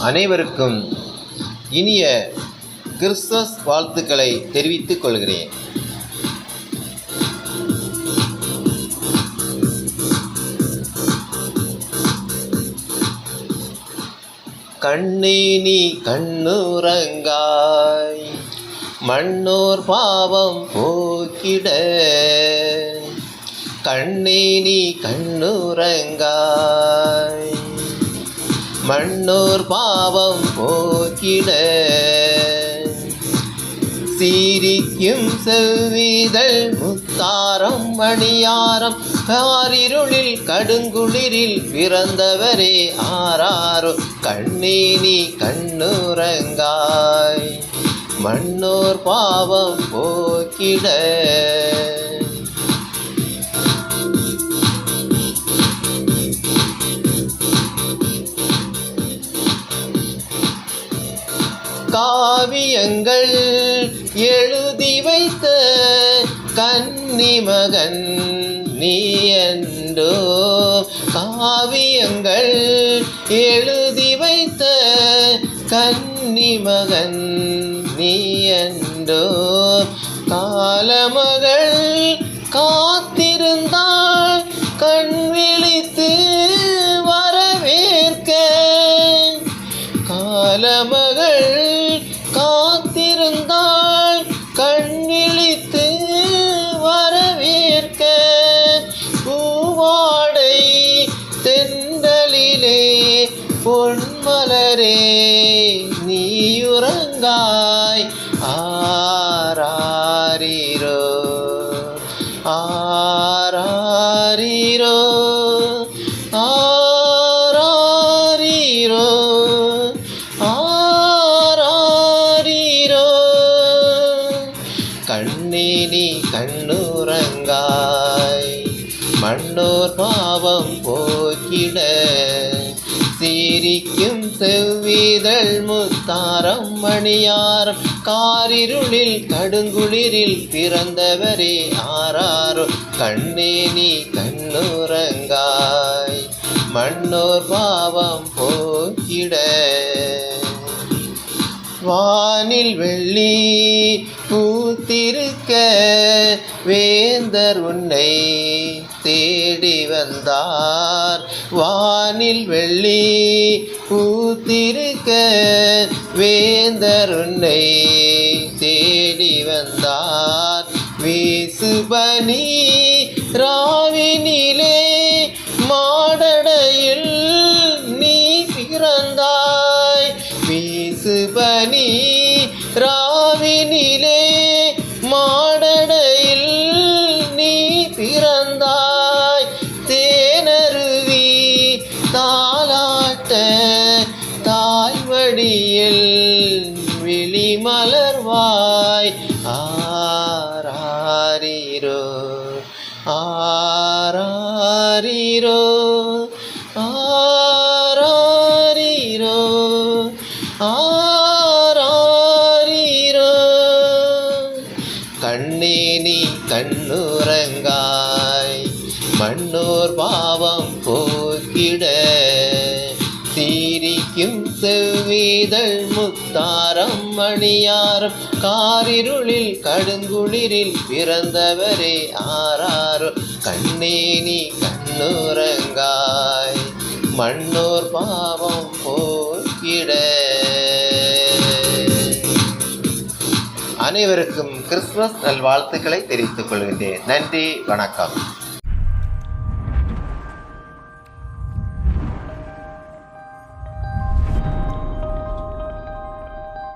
அனைவருக்கும் இனிய கிறிஸ்துமஸ் வாழ்த்துக்களை தெரிவித்துக் கொள்கிறேன். கண்ணே நீ கண்ணுரங்காய் மண்ணோர் பாவம் போக்கிட. கண்ணே நீ கண்ணுரங்காய் மண்ணூர் பாவம் போக்கிட. சீரிக்கும் செவ்விதழ் முத்தாரம் மணியாரம் காரிருளில் கடுங்குளிரில் பிறந்தவரே ஆராரோ கண்ணீனி கண்ணுரங்காய் கண்ணுறங்காய். மண்ணோர் பாவம் போக்கிட. காவியங்கள் எழுதி வைத்த கன்னிமகன் நீ என்றோ காவியங்கள் எழுதி வைத்த கன்னிமகன் நீ என்றோ காலமகள் காத்திருந்தாள் கண் விழித்து வரவேற்க. காலமகள் பொன்மலரே நீயுறங்காய் ஆராரிரோ ஆராரிரோ ஆராரிரோ ஆராரிரோ. கண்ணே நீ கண்ணுறங்காய் மண்ணோர் பாவம் போக்கிட சிரிக்கும் செவ்விதழ் முத்தாரம் மணியாரம். காரிருளில் கடுங்குளிரில் பிறந்தவரே ஆறாரோ. கண்ணே நீ கண்ணுறங்காய் மண்ணோர் பாவம் போக்கிட. வானில் வெள்ளி பூத்திருக்க வேந்தர் உன்னை தேடி வந்தார். வானில் வெள்ளி பூத்திருக்க வேந்தருன்னை தேடி வந்தார். வீசுபனி தாலாட்ட தாய்வடியில் விழிமலர்வாய் ஆராரிரோ ஆராரிரோ ஆராரிரோ ஆராரிரோ. கண்ணே நீ கண்ணுறங்காய் மண்ணோர் பாவம் போக்கிட செவ்விதழ் முத்தாரம் மணியாரம் காரிருளில் கடுங்குளிரில் பிறந்தவரே ஆறாரோ கண்ணே நீ கண்ணுறங்காய் மண்ணோர் பாவம் போக்கிட அனைவருக்கும் கிறிஸ்துமஸ் நல்வாழ்த்துக்களை தெரிவித்துக் கொள்கின்றேன். நன்றி வணக்கம்.